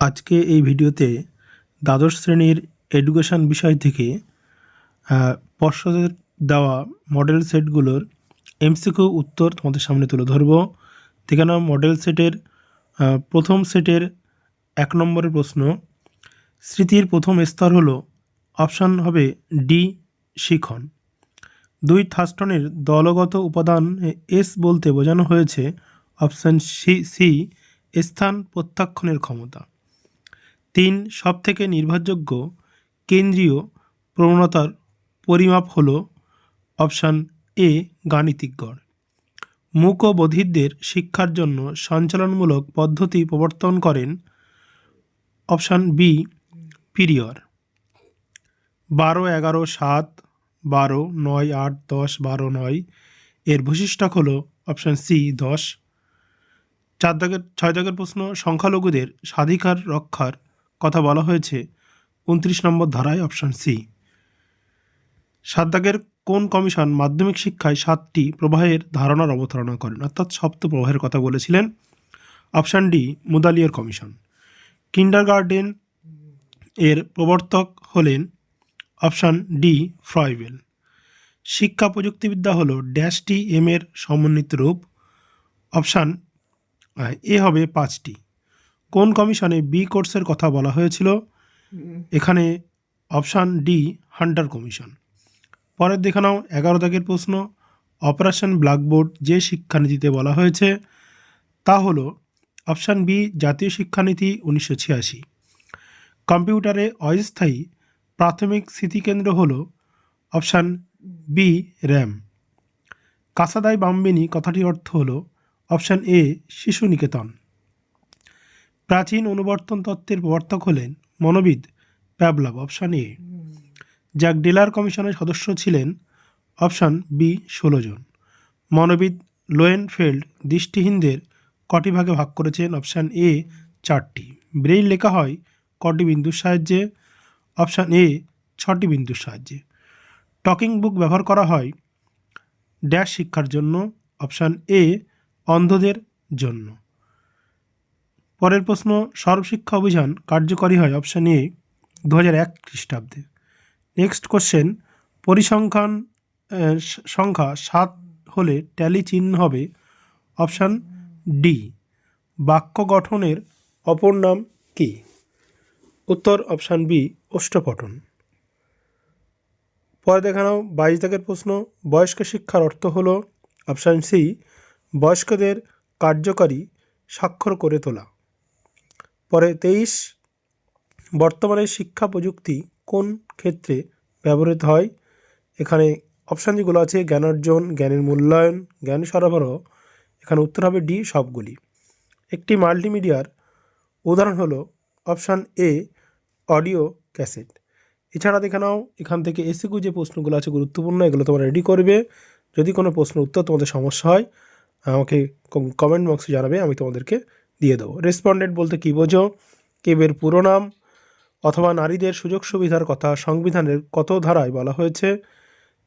আজকে এই ভিডিওতে দ্বাদশ শ্রেণির এডুকেশন বিষয় থেকে পর্ষদের দেওয়া মডেল সেটগুলোর এমসিকিউ উত্তর তোমাদের সামনে তুলে ধরবো। দেখে নাও মডেল সেটের প্রথম সেটের এক নম্বরের প্রশ্ন, স্মৃতির প্রথম স্তর হলো অপশান হবে ডি, শিখন। দুই থাস্টনের দলগত উপাদান এস বলতে বোঝানো হয়েছে, অপশান সি সি, স্থান প্রত্যাখ্যানের ক্ষমতা। তিন সবথেকে নির্ভরযোগ্য কেন্দ্রীয় প্রবণতার পরিমাপ হল অপশান এ, গাণিতিক গড়। মূক বধিরদের শিক্ষার জন্য সঞ্চালনমূলক পদ্ধতি প্রবর্তন করেন অপশান বি, পিরিয়র। বারো, এগারো, সাত, বারো, নয়, আট, দশ, বারো, নয় এর বৈশিষ্ট্য হল অপশান সি, দশ। চার দাগের, ছয় দাগের প্রশ্ন সংখ্যালঘুদের স্বাধিকার রক্ষার কথা বলা হয়েছে। উনত্রিশ নম্বর ধারায় অপশান সি। সাত দাগের কোন কমিশন মাধ্যমিক শিক্ষায় সাতটি প্রবাহের ধারণার অবতারণা করেন? অর্থাৎ সপ্ত প্রবাহের কথা বলেছিলেন। Option D, Mudaliar commission. Kindergarten এর প্রবর্তক হলেন অপশান ডি, ফ্রয়বেল। শিক্ষা প্রযুক্তিবিদ্যা হল ড্যাশটি এম এর সমন্বিত রূপ। অপশান, এ হবে পাঁচটি। কোন কমিশনে বি কোর্সের কথা বলা হয়েছিল? এখানে অপশান ডি, হান্টার কমিশন। পরের দেখে নাও, এগারো দাগের প্রশ্ন, অপারেশন ব্ল্যাকবোর্ড যে শিক্ষানীতিতে বলা হয়েছে, তা হলো অপশান বি, জাতীয় শিক্ষানীতি উনিশশো ছিয়াশি। কম্পিউটারে অস্থায়ী প্রাথমিক স্মৃতিকেন্দ্র হল option B, Rome. Casa dei Bambini কথাটির অর্থ হল অপশান এ শিশু নিকেতন প্রাচীন অনুবর্তন তত্ত্বের প্রবর্তক হলেন মনোবিদ Pavlov, option A. Jacques Delors কমিশনের সদস্য ছিলেন অপশান বি, ষোলো জন। মনোবিদ লোয়েনফেল্ড দৃষ্টিহীনদের কটি ভাগে ভাগ করেছেন? অপশান এ, চারটি। ব্রেইল লেখা হয় কটি বিন্দুর সাহায্যে? অপশান এ, ছটি বিন্দুর সাহায্যে। টকিং বুক ব্যবহার করা হয় ড্যাশ শিক্ষার জন্য। অপশান এ, অন্ধদের জন্য। পরের প্রশ্ন, সর্বশিক্ষা অভিযান কার্যকরী হয় অপশান এ দু হাজার এক খ্রিস্টাব্দে। নেক্সট কোশ্চেন পরিসংখ্যান সংখ্যা সাত হলে ট্যালি চিহ্ন হবে অপশান ডি বাক্য গঠনের অপর নাম কি? উত্তর অপশান বি অষ্টপঠন পরে দেখানো বাইশ দাগের প্রশ্ন, বয়স্ক শিক্ষার অর্থ হলো, অপশান সি বয়স্কদের কার্যকারী স্বাক্ষর করে তোলা। পরে তেইশ, বর্তমানে শিক্ষা প্রযুক্তি কোন ক্ষেত্রে ব্যবহৃত হয়? এখানে অপশান যেগুলো আছে, জ্ঞান অর্জন, জ্ঞানের মূল্যায়ন, জ্ঞান সরবরাহ, এখানে উত্তর হবে ডি, সবগুলি। একটি মাল্টিমিডিয়ার উদাহরণ হলো অপশান এ অডিও ক্যাসেট। এছাড়া দেখে এখান থেকে এসিকিউ যে প্রশ্নগুলো আছে গুরুত্বপূর্ণ, এগুলো তোমরা রেডি করবে। যদি কোনো প্রশ্ন উত্তর তোমাদের সমস্যা হয়, আমাকে কমেন্ট বক্সে জানাবে, আমি তোমাদেরকে দিয়ে দেবো। রেসপন্ডেন্ট বলতে কী বোঝো? কেবের পুরো নাম অথবা নারীদের সুযোগ সুবিধার কথা সংবিধানের কত ধারায় বলা হয়েছে?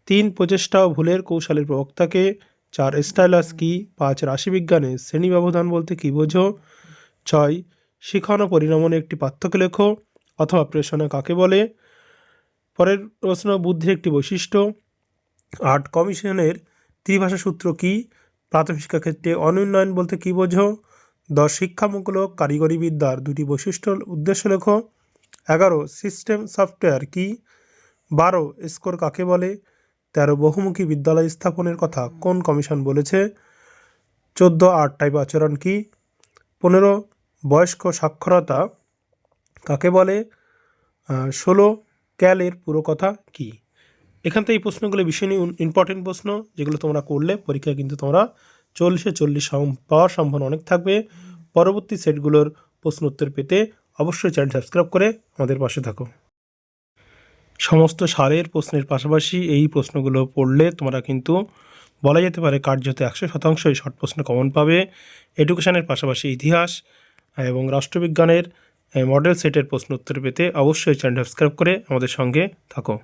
তিন, প্রচেষ্টা ও ভুলের কৌশলের প্রবক্তাকে। চার স্টাইলাস কি? পাঁচ, রাশিবিজ্ঞানে শ্রেণি ব্যবধান বলতে কী বোঝো? ছয়, শিখন ও পরিণমনে একটি পার্থক্য লেখো অথবা প্রেষণা কাকে বলে? পরের প্রশ্ন, বুদ্ধির একটি বৈশিষ্ট্য। আট, কমিশনের ত্রিভাষা সূত্র কি? প্রাথমিক শিক্ষাক্ষেত্রে অনুন্নয়ন বলতে কী বোঝো? দশ শিক্ষামূলক কারিগরি বিদ্যার দুটি বৈশিষ্ট্য উদ্দেশ্য লেখো। এগারো, সিস্টেম সফটওয়্যার কি? বারো, স্কোর কাকে বলে? তেরো, বহুমুখী বিদ্যালয় স্থাপনের কথা কোন কমিশন বলেছে? চোদ্দ আট টাইপ আচরণ কি? পনেরো, বয়স্ক সাক্ষরতা কাকে বলে? ষোলো, ক্যালের পুরো কথা কি? এখান থেকে এই প্রশ্নগুলো ভীষণ ইম্পর্টেন্ট প্রশ্ন, যেগুলো তোমরা করলে পরীক্ষায় কিন্তু তোমরা চল্লিশে চল্লিশ পাওয়ার সম্ভাবনা অনেক থাকবে। পরবর্তী সেটগুলোর প্রশ্ন উত্তর পেতে অবশ্যই চ্যানেল সাবস্ক্রাইব করে আমাদের পাশে থাকো। সমস্ত সারের প্রশ্নের পাশাপাশি এই প্রশ্নগুলো পড়লে তোমরা কিন্তু বলা যেতে পারে কার্যত একশো শতাংশই শর্ট প্রশ্ন কমন পাবে। এডুকেশনের পাশাপাশি ইতিহাস এবং রাষ্ট্রবিজ্ঞানের মডেল সেটের প্রশ্ন উত্তর পেতে অবশ্যই চ্যানেল সাবস্ক্রাইব করে আমাদের সঙ্গে থাকো।